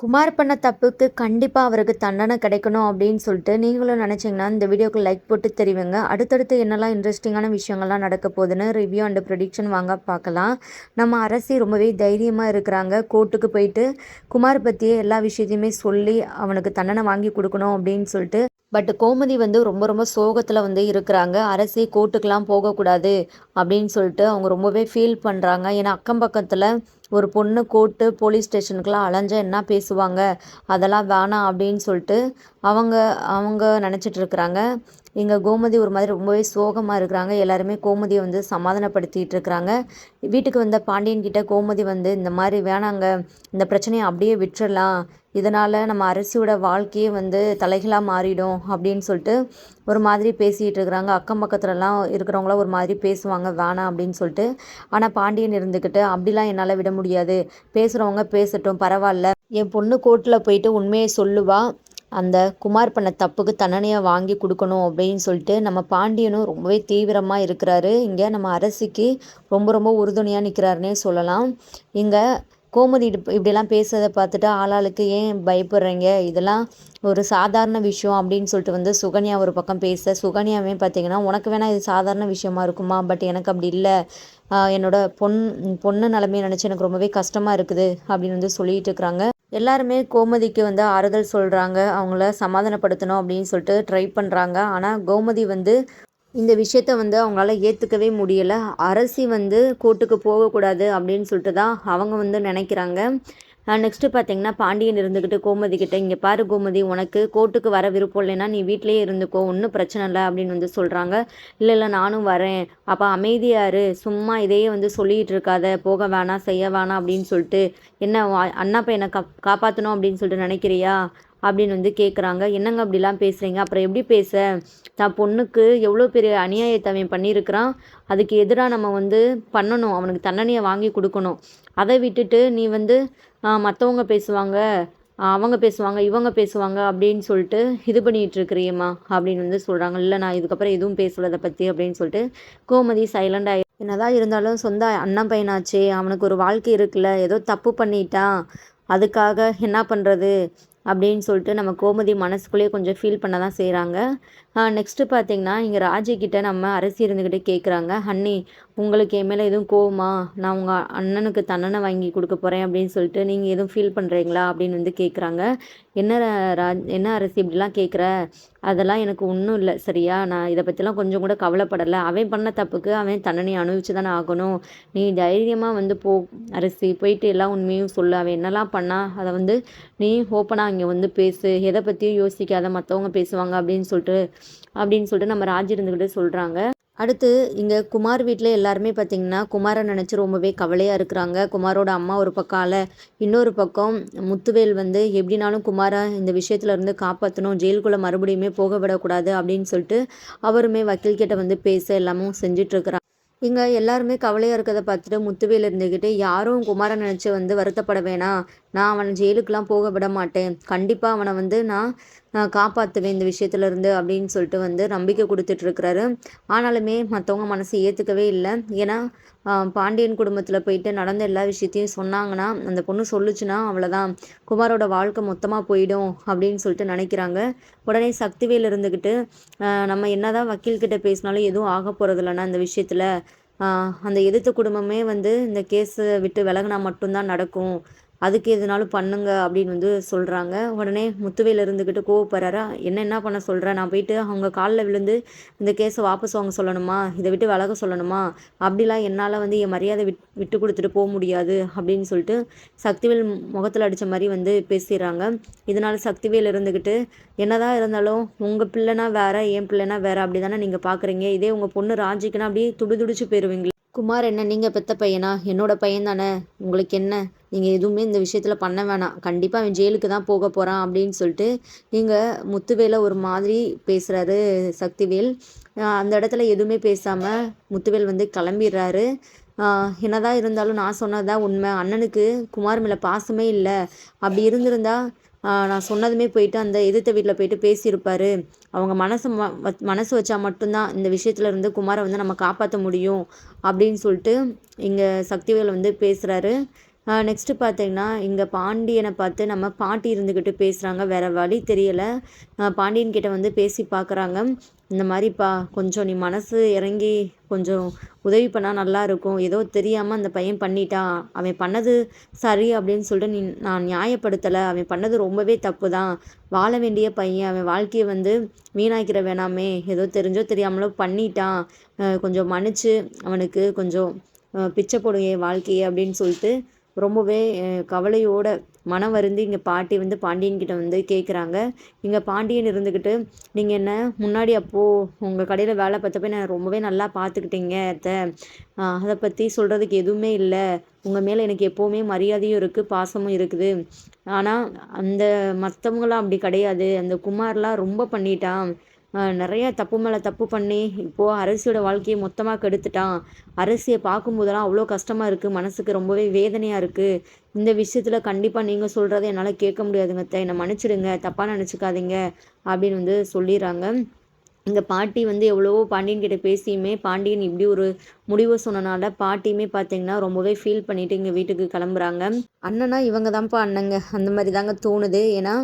குமார் பண்ண தப்புக்கு கண்டிப்பாக அவருக்கு தண்டனை கிடைக்கணும் அப்படின்னு சொல்லிட்டு நீங்களும் நினச்சிங்கன்னா இந்த வீடியோக்கு லைக் போட்டு தெரிவிங்க. அடுத்தடுத்து என்னெல்லாம் இன்ட்ரெஸ்டிங்கான விஷயங்கள்லாம் நடக்க போகுதுன்னு ரிவ்யூ அண்ட் ப்ரொடிக்ஷன் வாங்க பார்க்கலாம். நம்ம அரசி ரொம்பவே தைரியமாக இருக்கிறாங்க. கோர்ட்டுக்கு போயிட்டு குமார் பற்றியே எல்லா விஷயத்தையுமே சொல்லி அவனுக்கு தண்டனை வாங்கி கொடுக்கணும் அப்படின்னு சொல்லிட்டு பட் கோமதி வந்து ரொம்ப ரொம்ப சோகத்தில் வந்து இருக்கிறாங்க. அரசி கோர்ட்டுக்கெலாம் போகக்கூடாது அப்படின்னு சொல்லிட்டு அவங்க ரொம்பவே ஃபீல் பண்ணுறாங்க ஏன்னா அக்கம் பக்கத்தில் ஒரு பொண்ணு கோர்ட்டு போலீஸ் ஸ்டேஷனுக்குலாம் அலைஞ்சால் என்ன பேசுவாங்க? அதெல்லாம் வேணாம் அப்படின்னு சொல்லிட்டு அவங்க அவங்க நினச்சிட்டு எங்கள் கோமதி ஒரு மாதிரி ரொம்பவே சோகமாக இருக்கிறாங்க. எல்லாருமே கோமதியை வந்து சமாதானப்படுத்திட்டு இருக்கிறாங்க. வீட்டுக்கு வந்த பாண்டியன் கிட்ட கோமதி வந்து இந்த மாதிரி வேணாங்க. இந்த பிரச்சனையை அப்படியே விட்டுறலாம். இதனால் நம்ம அரசியோட வாழ்க்கையே வந்து தலைகளாக மாறிடும். அப்படின்னு சொல்லிட்டு ஒரு மாதிரி பேசிகிட்டு இருக்கிறாங்க. அக்கம் பக்கத்துலலாம் இருக்கிறவங்களாம் ஒரு மாதிரி பேசுவாங்க. வேணாம். அப்படின்னு சொல்லிட்டு. ஆனால் பாண்டியன் இருந்துக்கிட்டு அப்படிலாம் என்னால் விட முடியாது. பேசுகிறவங்க பேசட்டும். பரவாயில்ல. என் பொண்ணு கோர்ட்டில் போயிட்டு உண்மையை சொல்லுவாள் அந்த குமார் பண்ண தப்புக்கு தண்டனையை வாங்கி கொடுக்கணும் அப்படின்னு சொல்லிட்டு நம்ம பாண்டியனும் ரொம்பவே தீவிரமாக இருக்கிறாரு. இங்கே நம்ம அரசிக்கு ரொம்ப ரொம்ப உறுதுணையாக நிற்கிறாருன்னே சொல்லலாம். இங்கே கோமதி இப்படிலாம் பேசுறதை பார்த்துட்டு ஆளாளுக்கு ஏன் பயப்படுறீங்க? இதெல்லாம் ஒரு சாதாரண விஷயம் அப்படின்னு சொல்லிட்டு வந்து சுகன்யா ஒரு பக்கம் பேச சுகன்யாவே பார்த்தீங்கன்னா உனக்கு வேணால் இது சாதாரண விஷயமா இருக்குமா? பட் எனக்கு அப்படி இல்லை. என்னோட பொன் பொண்ணு நிலமையை நினச்சி எனக்கு ரொம்பவே கஷ்டமாக இருக்குது. அப்படின்னு வந்து சொல்லிட்டு இருக்கிறாங்க. எல்லாருமே கோமதிக்கு வந்து ஆறுதல் சொல்கிறாங்க அவங்கள சமாதானப்படுத்தணும் அப்படின்னு சொல்லிட்டு ட்ரை பண்ணுறாங்க ஆனால் கோமதி வந்து இந்த விஷயத்த வந்து அவங்களால ஏற்றுக்கவே முடியலை. அரசி வந்து கோர்ட்டுக்கு போகக்கூடாது அப்படின்னு சொல்லிட்டு தான் அவங்க வந்து நினைக்கிறாங்க. நெக்ஸ்ட்டு பார்த்தீங்கன்னா பாண்டியன் இருந்துக்கிட்டு கோமதி கிட்ட இங்கே பாரு கோமதி உனக்கு கோர்ட்டுக்கு வர விருப்பம் இல்லைன்னா நீ வீட்டிலேயே இருந்துக்கோ ஒன்றும் பிரச்சனை இல்லை அப்படின்னு வந்து சொல்கிறாங்க இல்லை இல்லை நானும் வரேன். அப்போ அமைதியாரு சும்மா இதையே வந்து சொல்லிகிட்டு இருக்காத. போக வேணாம் செய்ய வேணாம் அப்படின்னு சொல்லிட்டு என்ன அண்ணா பையனை கா காப்பாற்றணும் அப்படின்னு சொல்லிட்டு நினைக்கிறியா? அப்படின்னு வந்து கேட்குறாங்க என்னங்க அப்படிலாம் பேசுகிறீங்க அப்புறம் எப்படி பேச? தான் பொண்ணுக்கு எவ்வளோ பெரிய அநியாயத்தை அவன் பண்ணியிருக்கிறான் அதுக்கு எதிராக நம்ம வந்து பண்ணணும். அவனுக்கு தண்டனையை வாங்கி கொடுக்கணும். அதை விட்டுட்டு நீ வந்து மற்றவங்க பேசுவாங்க. அவங்க பேசுவாங்க இவங்க பேசுவாங்க அப்படின்னு சொல்லிட்டு இது பண்ணிகிட்ருக்கிறியம்மா அப்படின்னு வந்து சொல்கிறாங்க இல்லை நான் இதுக்கப்புறம் எதுவும் பேசுவதை பற்றி அப்படின்னு சொல்லிட்டு கோமதி சைலண்ட் ஆகி என்னதான் இருந்தாலும் சொந்த அண்ணன் பையனாச்சே அவனுக்கு ஒரு வாழ்க்கை இருக்குல்ல ஏதோ தப்பு பண்ணிட்டான் அதுக்காக என்ன பண்ணுறது அப்படின்னு சொல்லிட்டு நம்ம கோமதி மனசுக்குள்ளேயே கொஞ்சம் ஃபீல் பண்ண தான் செய்கிறாங்க நெக்ஸ்ட்டு பார்த்தீங்கன்னா இங்கே ராஜி நம்ம அரசி இருந்துக்கிட்டே கேட்குறாங்க அண்ணி உங்களுக்கு என் மேலே எதுவும் கோவமா? நான் உங்கள் அண்ணனுக்கு தன்னனை வாங்கி கொடுக்க போகிறேன் அப்படின்னு சொல்லிட்டு நீங்கள் எதுவும் ஃபீல் பண்ணுறீங்களா அப்படின்னு வந்து கேட்குறாங்க என்ன ராஜ் என்ன அரசி இப்படிலாம் கேட்குற அதெல்லாம் எனக்கு ஒன்றும் இல்லை சரியா? நான் இதை பற்றிலாம் கொஞ்சம் கூட கவலைப்படலை. அவன் பண்ண தப்புக்கு அவன் தண்டனை அனுபவிச்சு தானே ஆகணும். நீ தைரியமாக வந்து போ அரசி. போயிட்டு எல்லாம் உண்மையும் சொல்லு. அவன் என்னெல்லாம் பண்ணால் அதை வந்து நீ ஓப்பனாக இங்கே வந்து பேசு. எதை பற்றியும் யோசிக்காத. மற்றவங்க பேசுவாங்க அப்படின்னு சொல்லிட்டு அப்படின்னு சொல்லிட்டு நம்ம ராஜ் இருந்துக்கிட்டு சொல்கிறாங்க அடுத்து இங்கே குமார் வீட்டில் எல்லாருமே பார்த்திங்கன்னா குமாரை நினச்சி ரொம்பவே கவலையாக இருக்கிறாங்க. குமாரோட அம்மா ஒரு பக்கம் அல இன்னொரு பக்கம் முத்துவேல் வந்து எப்படினாலும் குமாரை இந்த விஷயத்துல இருந்து காப்பாற்றணும் ஜெயிலுக்குள்ளே மறுபடியுமே போக விடக்கூடாது. அப்படின்னு சொல்லிட்டு அவருமே வக்கீல்கிட்ட வந்து பேச எல்லாமும் செஞ்சிட்ருக்கிறாங்க இங்கே எல்லாருமே கவலையாக இருக்கிறத பார்த்துட்டு முத்துவேல் இருந்துக்கிட்டு யாரும் குமாரை நினச்சி வந்து வருத்தப்பட வேணாம். நான் அவனை ஜெயிலுக்கெலாம் போக விட மாட்டேன். கண்டிப்பாக அவனை வந்து நான் காப்பாற்றுவேன் இந்த விஷயத்துலேருந்து அப்படின்னு சொல்லிட்டு வந்து நம்பிக்கை கொடுத்துட்ருக்கிறாரு. ஆனாலுமே மற்றவங்க மனசை ஏற்றுக்கவே இல்லை. ஏன்னா பாண்டியன் குடும்பத்தில் போயிட்டு நடந்த எல்லா விஷயத்தையும் சொன்னாங்கன்னா அந்த பொண்ணு சொல்லுச்சுன்னா அவ்வளோதான் குமாரோட வாழ்க்கை மொத்தமாக போயிடும் அப்படின்னு சொல்லிட்டு நினைக்கிறாங்க. உடனே சக்திவேல் இருந்துக்கிட்டு நம்ம என்னதான் வக்கீல்கிட்ட பேசினாலும் எதுவும் ஆக போகிறது இல்லைன்னா இந்த விஷயத்தில். அந்த எதிர்த்த குடும்பமே வந்து இந்த கேஸை விட்டு விலகினா மட்டும்தான் நடக்கும். அதுக்கு எதுனாலும் பண்ணுங்க அப்படின்னு வந்து சொல்கிறாங்க உடனே முத்துவேல் இருந்துக்கிட்டு கோவப்படுறாரா? என்ன என்ன பண்ண சொல்கிறேன் நான் போயிட்டு அவங்க காலில் விழுந்து இந்த கேஸை வாபஸ் வாங்க சொல்லணுமா? இதை விட்டு விலக சொல்லணுமா? அப்படிலாம் என்னால் வந்து என் மரியாதை விட் விட்டு கொடுத்துட்டு போக முடியாது அப்படின்னு சொல்லிட்டு சக்திவேல் முகத்தில் அடித்த மாதிரி வந்து பேசிடுறாங்க. இதனால் சக்திவேல் இருந்துக்கிட்டு என்னதான் இருந்தாலும் உங்கள் பிள்ளைனா வேற என் பிள்ளைனா வேற அப்படி தானே நீங்கள் பார்க்குறீங்க இதே உங்கள் பொண்ணு ராஜிக்குன்னா அப்படியே துடிதுடிச்சு போயிடுவீங்களே குமார் என்ன? நீங்கள் பெத்த பையனா? என்னோட பையன் தானே. உங்களுக்கு என்ன? நீங்கள் எதுவுமே இந்த விஷயத்தில் பண்ண வேணாம். கண்டிப்பாக அவன் ஜெயிலுக்கு தான் போக போகிறான் அப்படின்னு சொல்லிட்டு நீங்கள் முத்துவேலை ஒரு மாதிரி பேசுகிறாரு சக்திவேல். அந்த இடத்துல எதுவுமே பேசாமல் முத்துவேல் வந்து கிளம்பிடுறாரு. என்னதான் இருந்தாலும் நான் சொன்னது உண்மை. அண்ணனுக்கு குமார் மேலே பாசமே இல்லை. அப்படி இருந்திருந்தா நான் சொன்னதுமே போயிட்டு அந்த எதிர்த்த வீட்டில் போயிட்டு பேசியிருப்பார். அவங்க மனசு ம மனசு வச்சா மட்டும்தான் இந்த விஷயத்துல இருந்து குமாரை வந்து நம்ம காப்பாற்ற முடியும் அப்படின்னு சொல்லிட்டு இங்கே சக்திவேல் வந்து பேசுகிறாரு நெக்ஸ்ட்டு பார்த்தீங்கன்னா இங்கே பாண்டியனை பார்த்து நம்ம பாட்டி இருந்துக்கிட்டு பேசுகிறாங்க வேறு வழி தெரியலை. பாண்டியன் கிட்ட வந்து பேசி பார்க்குறாங்க. இந்த மாதிரிப்பா கொஞ்சம் நீ மனசு இறங்கி கொஞ்சம் உதவி பண்ணால் நல்லா இருக்கும். ஏதோ தெரியாமல் அந்த பையன் பண்ணிட்டான் அவன் பண்ணது சரி அப்படின்னு சொல்லிட்டு நீ நான் நியாயப்படுத்தலை. அவன் பண்ணது ரொம்பவே தப்பு தான் வாழ வேண்டிய பையன் அவன் வாழ்க்கையை வந்து வீணாக்கிற வேணாமே. ஏதோ தெரிஞ்சோ தெரியாமலோ பண்ணிட்டான். கொஞ்சம் மன்னிச்சு அவனுக்கு கொஞ்சம் பிச்சை போடுங்க வாழ்க்கையை அப்படின்னு சொல்லிட்டு ரொம்பவே கவலையோட மனம் வருந்தி இங்கே பாட்டி வந்து பாண்டியன்கிட்ட வந்து கேட்குறாங்க இங்கே பாண்டியன் இருந்துக்கிட்டு நீங்கள் என்ன முன்னாடி அப்போது உங்கள் கடையில் வேலை பார்த்தப்ப நான் ரொம்பவே நல்லா பார்த்துக்கிட்டீங்க அத்தை? அதை பற்றி சொல்கிறதுக்கு எதுவுமே இல்லை. உங்கள் மேலே எனக்கு எப்போவுமே மரியாதையும் இருக்குது பாசமும் இருக்குது. ஆனால் அந்த மற்றவங்களாம் அப்படி கிடையாது. அந்த குமார்லாம் ரொம்ப பண்ணிட்டான். நிறைய தப்பு மேலே தப்பு பண்ணி இப்போது அரசியோட வாழ்க்கையை மொத்தமாக கெடுத்துட்டான். அரசியை பார்க்கும்போதெல்லாம் அவ்வளோ கஷ்டமாக இருக்குது மனசுக்கு ரொம்பவே வேதனையாக இருக்குது இந்த விஷயத்தில் கண்டிப்பாக நீங்கள் சொல்கிறத என்னால் கேட்க முடியாதுங்க என்னை மன்னிச்சிடுங்க. தப்பாக நினச்சிக்காதீங்க அப்படின்னு வந்து சொல்லிடுறாங்க. இந்த பாட்டி வந்து எவ்வளவோ பாண்டியன் கிட்ட பேசியுமே பாண்டியன் இப்படி ஒரு முடிவு சொன்னனால பாட்டியுமே பார்த்தீங்கன்னா ரொம்பவே ஃபீல் பண்ணிட்டு எங்கள் வீட்டுக்கு கிளம்புறாங்க. அண்ணனா இவங்க தான்ப்பா அண்ணங்க. அந்த மாதிரி தாங்க தோணுது. ஏன்னா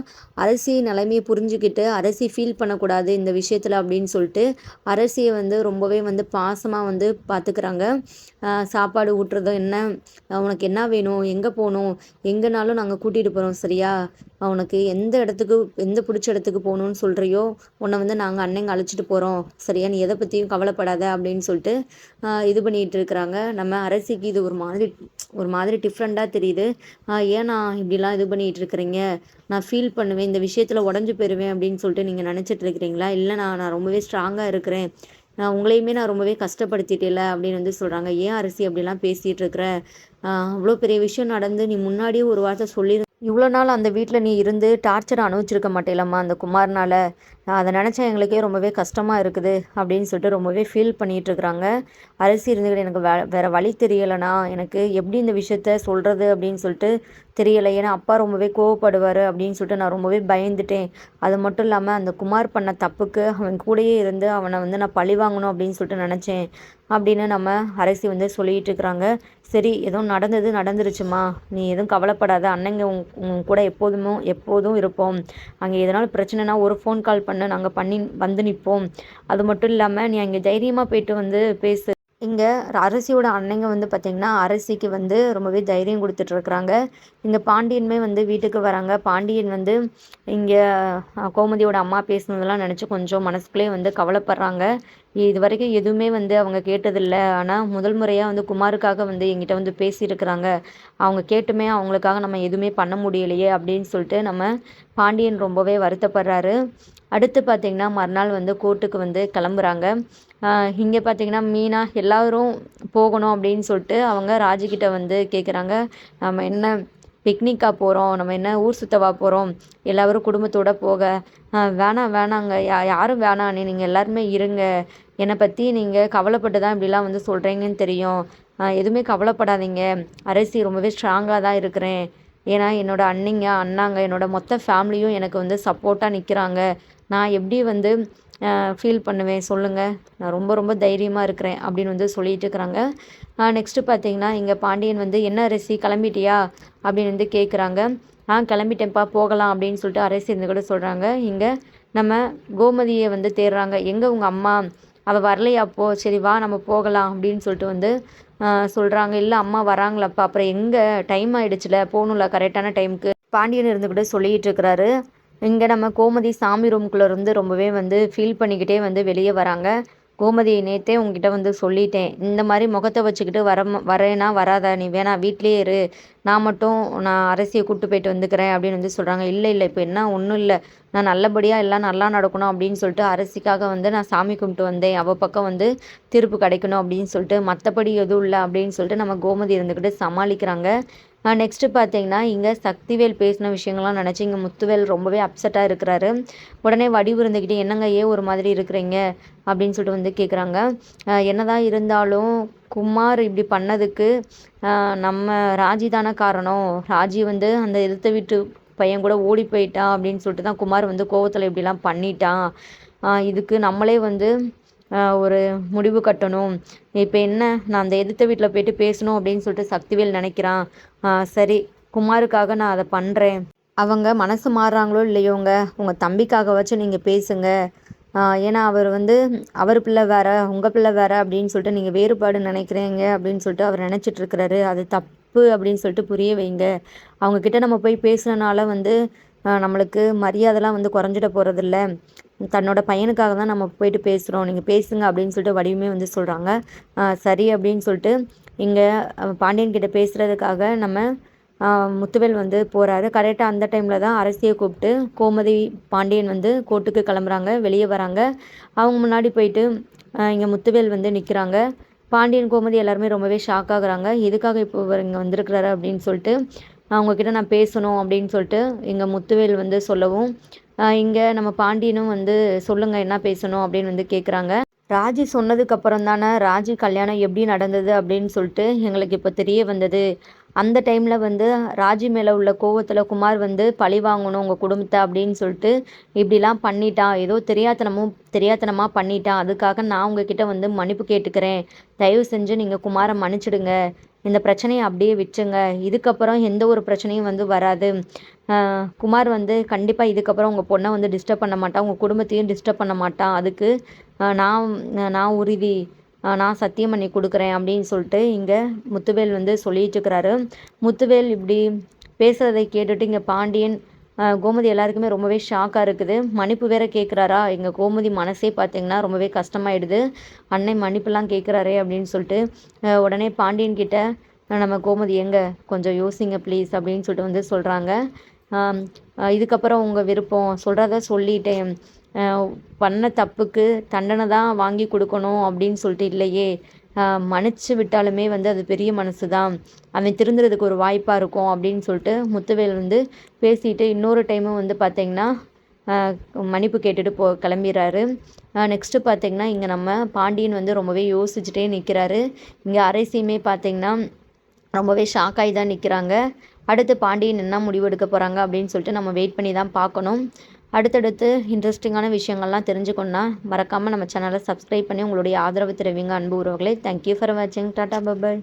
அரசி நிலைமையை புரிஞ்சுக்கிட்டு அரசி ஃபீல் பண்ணக்கூடாது இந்த விஷயத்தில் அப்படின்னு சொல்லிட்டு அரசியை வந்து ரொம்பவே வந்து பாசமாக வந்து பார்த்துக்கிறாங்க சாப்பாடு ஊட்டுறதும் என்ன? உனக்கு என்ன வேணும்? எங்கே போகணும்? எங்கேனாலும் நாங்கள் கூட்டிகிட்டு போகிறோம் சரியா? உனக்கு எந்த இடத்துக்கு எந்த பிடிச்ச இடத்துக்கு போகணுன்னு சொல்கிறியோ உன்னை வந்து நாங்கள் அண்ணங்க அழைச்சிட்டு போகிறோம் சரியா? நீ எதை பற்றியும் கவலைப்படாத அப்படின்னு சொல்லிட்டு இது பண்ணிகிட்டு இருக்கிறாங்க. நம்ம அரசிக்கு இது ஒரு மாதிரி ஒரு மாதிரி டிஃப்ரெண்ட்டாக தெரியுது. ஏன்னா இப்படிலாம் இது பண்ணிகிட்டு இருக்கிறீங்க? நான் ஃபீல் பண்ணுவேன். இந்த விஷயத்தில் உடஞ்சி போயிடுவேன் அப்படின்னு சொல்லிட்டு நீங்கள் நினச்சிட்டு இருக்கிறீங்களா? இல்லை நான் நான் ரொம்பவே ஸ்ட்ராங்காக இருக்கிறேன். நான் உங்களையுமே நான் ரொம்பவே கஷ்டப்படுத்திட்டேல அப்படின்னு வந்து சொல்கிறாங்க ஏன் அரசி அப்படிலாம் பேசிகிட்டு இருக்கிற? அவ்வளோ பெரிய விஷயம் நடந்து நீ முன்னாடியே ஒரு வார்த்தை சொல்லி இவ்வளோ நாள் அந்த வீட்டில் நீ இருந்து டார்ச்சர் அனுபவிச்சிருக்க மாட்டேலம்மா அந்த குமார்னால். நான் அதை நினச்சா எங்களுக்கே ரொம்பவே கஷ்டமாக இருக்குது அப்படின்னு சொல்லிட்டு ரொம்பவே ஃபீல் பண்ணிகிட்ருக்குறாங்க அரிசி இருந்துக்கிட்டு எனக்கு வே வேறு வழி தெரியலைண்ணா. எனக்கு எப்படி இந்த விஷயத்த சொல்கிறது அப்படின்னு சொல்லிட்டு தெரியலை. ஏன்னா அப்பா ரொம்பவே கோவப்படுவார் அப்படின்னு சொல்லிட்டு நான் ரொம்பவே பயந்துட்டேன். அது மட்டும் இல்லாமல் அந்த குமார் பண்ண தப்புக்கு அவன் கூடயே இருந்து அவனை வந்து நான் பழி வாங்கணும் அப்படின்னு சொல்லிட்டு நினச்சேன் அப்படின்னு நம்ம அரசி வந்து சொல்லிகிட்டு இருக்கிறாங்க சரி எதுவும் நடந்தது நடந்துருச்சுமா? நீ எதுவும் கவலைப்படாத. அண்ணங்க உங்க கூட எப்போதுமோ எப்போதும் இருப்போம். அங்கே எதனால பிரச்சனைனா ஒரு ஃபோன் கால் பண்ண. நாங்கள் பண்ணி வந்து நிற்போம் அது மட்டும் இல்லாமல் நீ அங்கே தைரியமாக போயிட்டு வந்து பேசு. இங்கே அரசியோட அன்னைங்க வந்து பார்த்திங்கன்னா அரசிக்கு வந்து ரொம்பவே தைரியம் கொடுத்துட்ருக்குறாங்க. இங்கே பாண்டியனுமே வந்து வீட்டுக்கு வராங்க. பாண்டியன் வந்து இங்கே கோமதியோட அம்மா பேசுனதெல்லாம் நினச்சி கொஞ்சம் மனசுக்குள்ளேயே வந்து கவலைப்படுறாங்க. இது வரைக்கும் எதுவுமே வந்து அவங்க கேட்டதில்லை. ஆனால் முதல் முறையாக வந்து குமாருக்காக வந்து எங்கிட்ட வந்து பேசியிருக்கிறாங்க. அவங்க கேட்டுமே அவங்களுக்காக நம்ம எதுவுமே பண்ண முடியலையே அப்படின்னு சொல்லிட்டு நம்ம பாண்டியன் ரொம்பவே வருத்தப்படுறாரு. அடுத்து பார்த்திங்கன்னா மறுநாள் வந்து கோர்ட்டுக்கு வந்து கிளம்புறாங்க. இங்கே பார்த்திங்கன்னா மீனா எல்லோரும் போகணும் அப்படின்னு சொல்லிட்டு அவங்க ராஜுக்கிட்ட வந்து கேட்குறாங்க நம்ம என்ன பிக்னிக்காக போகிறோம் நம்ம என்ன ஊர் சுத்தவா போகிறோம் எல்லோரும் குடும்பத்தோடு போக. வேணாம் வேணாங்க. யா யாரும் வேணாம். நீங்கள் எல்லாருமே இருங்க. என்னை பற்றி நீங்கள் கவலைப்பட்டு தான் இப்படிலாம் வந்து சொல்கிறீங்கன்னு தெரியும். எதுவுமே கவலைப்படாதீங்க. அரசி ரொம்பவே ஸ்ட்ராங்காக தான் இருக்கிறேன். ஏன்னா என்னோடய அண்ணிங்க அண்ணாங்க என்னோடய மொத்த ஃபேமிலியும் எனக்கு வந்து சப்போர்ட்டாக நிற்கிறாங்க நான் எப்படி வந்து ஃபீல் பண்ணுவேன் சொல்லுங்கள் நான் ரொம்ப ரொம்ப தைரியமாக இருக்கிறேன் அப்படின்னு வந்து சொல்லிட்டு இருக்கிறாங்க. நெக்ஸ்ட்டு பார்த்தீங்கன்னா இங்கே பாண்டியன் வந்து என்ன அரிசி கிளம்பிட்டியா? அப்படின்னு வந்து கேட்குறாங்க நான் கிளம்பிட்டேன்ப்பா போகலாம் அப்படின்னு சொல்லிட்டு அரசி இருந்து கூட சொல்கிறாங்க இங்கே நம்ம கோமதியை வந்து தேடுறாங்க. எங்கே உங்கள் அம்மா? அவள் வரலையாப்போ சரி வா நம்ம போகலாம் அப்படின்னு சொல்லிட்டு வந்து சொல்கிறாங்க இல்லை அம்மா வராங்களப்பா. அப்புறம் எங்கே? டைம் ஆகிடுச்சுல போகணும்ல கரெக்டான டைமுக்கு பாண்டியன் இருந்துக்கிட்டு சொல்லிகிட்டு இருக்கிறாரு. இங்கே நம்ம கோமதி சாமி ரூம்குள்ளே இருந்து ரொம்பவே வந்து ஃபீல் பண்ணிக்கிட்டே வந்து வெளியே வராங்க. கோமதி நேத்தே உங்ககிட்ட வந்து சொல்லிட்டேன். இந்த மாதிரி முகத்தை வச்சுக்கிட்டு வர வரேனா வராதா. நீ வேணா வீட்லேயே இரு. நான் மட்டும் நான் அரசியை கூப்பிட்டு போயிட்டு வந்துக்கிறேன் அப்படின்னு வந்து சொல்கிறாங்க இல்லை இல்லை இப்போ என்ன ஒன்றும் இல்லை. நான் நல்லபடியாக எல்லாம் நல்லா நடக்கணும் அப்படின்னு சொல்லிட்டு அரசிக்காக வந்து நான் சாமி கும்பிட்டு வந்தேன். அவள் பக்கம் வந்து தீர்ப்பு கிடைக்கணும் அப்படின்னு சொல்லிட்டு மற்றபடி எதுவும் இல்லை அப்படின்னு சொல்லிட்டு நம்ம கோமதி இருந்துக்கிட்டு சமாளிக்கிறாங்க. நெக்ஸ்ட்டு பார்த்தீங்கன்னா இங்கே சக்திவேல் பேசின விஷயங்கள்லாம் நினச்சி இங்கே முத்துவேல் ரொம்பவே அப்செட்டாக இருக்கிறாரு. உடனே வடிவு இருந்துக்கிட்டு என்னங்க ஏன் ஒரு மாதிரி இருக்கிறீங்க? அப்படின்னு சொல்லிட்டு வந்து கேட்குறாங்க என்னதான் இருந்தாலும் குமார் இப்படி பண்ணதுக்கு நம்ம ராஜி தானே காரணம். ராஜி வந்து அந்த எதிர்த்த வீட்டு பையன் கூட ஓடி போயிட்டான் அப்படின்னு சொல்லிட்டு தான் குமார் வந்து கோவத்தில் இப்படிலாம் பண்ணிட்டான். இதுக்கு நம்மளே வந்து ஒரு முடிவு கட்டணும். இப்போ என்ன நான் அந்த எதிர்த்த வீட்டில் போயிட்டு பேசணும் அப்படின்னு சொல்லிட்டு சக்திவேல் நினைக்கிறான். சரி குமாருக்காக நான் அதை பண்ணுறேன் அவங்க மனசு மாறுறாங்களோ இல்லையோங்க உங்கள் தம்பிக்காக வச்சு நீங்கள் பேசுங்க. ஏன்னா அவர் வந்து அவர் பிள்ளை வேற உங்கள் பிள்ளை வேற அப்படின்னு சொல்லிட்டு நீங்கள் வேறுபாடு நினைக்கிறீங்க அப்படின்னு சொல்லிட்டு அவர் நினச்சிட்ருக்கிறாரு அது தப்பு அப்படின்னு சொல்லிட்டு புரிய வைங்க. அவங்கக்கிட்ட நம்ம போய் பேசுனனால வந்து நம்மளுக்கு மரியாதைலாம் வந்து குறைஞ்சிட போகிறதில்ல தன்னோட பையனுக்காக தான் நம்ம போயிட்டு பேசுகிறோம் நீங்கள் பேசுங்க அப்படின்னு சொல்லிட்டு வடிவமே வந்து சொல்கிறாங்க சரி அப்படின்னு சொல்லிட்டு இங்கே பாண்டியன் கிட்ட பேசுகிறதுக்காக நம்ம முத்துவேல் வந்து போகிறாரு கரெக்டாக அந்த டைமில் தான் அரசியை கூப்பிட்டு கோமதி பாண்டியன் வந்து கோர்ட்டுக்கு கிளம்புறாங்க வெளியே வராங்க. அவங்க முன்னாடி போயிட்டு இங்கே முத்துவேல் வந்து நிற்கிறாங்க பாண்டியன் கோமதி எல்லாருமே ரொம்பவே ஷாக் ஆகுறாங்க. எதுக்காக இப்போ இவர் இங்கே வந்திருக்கிறாரு அப்படின்னு சொல்லிட்டு அவங்கக்கிட்ட நான் பேசணும் அப்படின்னு சொல்லிட்டு இங்கே முத்துவேல் வந்து சொல்லவும் இங்கே நம்ம பாண்டியனும் வந்து சொல்லுங்கள் என்ன பேசணும் அப்படின்னு வந்து கேட்குறாங்க ராஜி சொன்னதுக்கப்புறம் தானே ராஜி கல்யாணம் எப்படி நடந்தது அப்படின்னு சொல்லிட்டு எங்களுக்கு இப்போ தெரிய வந்தது. அந்த டைமில் வந்து ராஜி மேலே உள்ள கோவத்தில் குமார் வந்து பழி வாங்கணும் உங்கள் குடும்பத்தை அப்படின்னு சொல்லிட்டு இப்படிலாம் பண்ணிட்டான் ஏதோ தெரியாத்தனமும் தெரியாத்தனமாக பண்ணிட்டான் அதுக்காக நான் உங்ககிட்ட வந்து மன்னிப்பு கேட்டுக்கிறேன். தயவு செஞ்சு நீங்கள் குமாரை மன்னிச்சிடுங்க. இந்த பிரச்சனையை அப்படியே விட்டுருங்க. இதுக்கப்புறம் எந்த ஒரு பிரச்சனையும் வந்து வராது. குமார் வந்து கண்டிப்பாக இதுக்கப்புறம் உங்கள் பொண்ணை வந்து டிஸ்டர்ப் பண்ண மாட்டான் உங்கள் குடும்பத்தையும் டிஸ்டர்ப் பண்ண மாட்டான் அதுக்கு நான் நான் உறுதி. நான் சத்தியம் பண்ணி கொடுக்குறேன் அப்படின்னு சொல்லிட்டு இங்கே முத்துவேல் வந்து சொல்லிட்டுருக்கிறாரு முத்துவேல் இப்படி பேசுகிறதை கேட்டுட்டு இங்கே பாண்டியன் கோமதி எல்லாருக்குமே ரொம்பவே ஷாக்காக இருக்குது. மன்னிப்பு வேற கேட்குறாரா எங்கள் கோமதி மனசே பார்த்தீங்கன்னா ரொம்பவே கஷ்டமாயிடுது. அன்னை மன்னிப்புலாம் கேட்குறாரே அப்படின்னு சொல்லிட்டு உடனே பாண்டியன் கிட்ட நம்ம கோமதி எங்கே? கொஞ்சம் யோசிங்க ப்ளீஸ் அப்படின்னு சொல்லிட்டு வந்து சொல்கிறாங்க இதுக்கப்புறம் உங்கள் விருப்பம். சொல்கிறத சொல்லிட்டேன். பண்ண தப்புக்கு தண்டனை தான் வாங்கி கொடுக்கணும் அப்படின்னு சொல்லிட்டு இல்லையே. மன்னிச்சு விட்டாலுமே வந்து அது பெரிய மனசு தான். அவன் திருந்துறதுக்கு ஒரு வாய்ப்பாக இருக்கும் அப்படின்னு சொல்லிட்டு முத்துவேல் வந்து பேசிட்டு இன்னொரு டைமும் வந்து பார்த்திங்கன்னா மன்னிப்பு கேட்டுட்டு போ கிளம்பிடுறாரு நெக்ஸ்ட்டு பார்த்திங்கன்னா இங்கே நம்ம பாண்டியன் வந்து ரொம்பவே யோசிச்சுட்டே நிற்கிறாரு இங்கே அரைசியுமே பார்த்திங்கன்னா ரொம்பவே ஷாக் ஆகி தான் நிற்கிறாங்க அடுத்து பாண்டியன் என்ன முடிவெடுக்க போகிறாங்க அப்படின்னு சொல்லிட்டு நம்ம வெயிட் பண்ணி தான் பார்க்கணும். அடுத்தடுத்து இன்ட்ரெஸ்டிங்கான விஷயங்கள்லாம் தெரிஞ்சுக்கணுன்னா மறக்காமல் நம்ம சேனலை சப்ஸ்கிரைப் பண்ணி உங்களுடைய ஆதரவு தெரிவிங்க அன்பு உறவுகளே. தேங்க்யூ ஃபார் வாட்சிங் டாட்டா பபாய்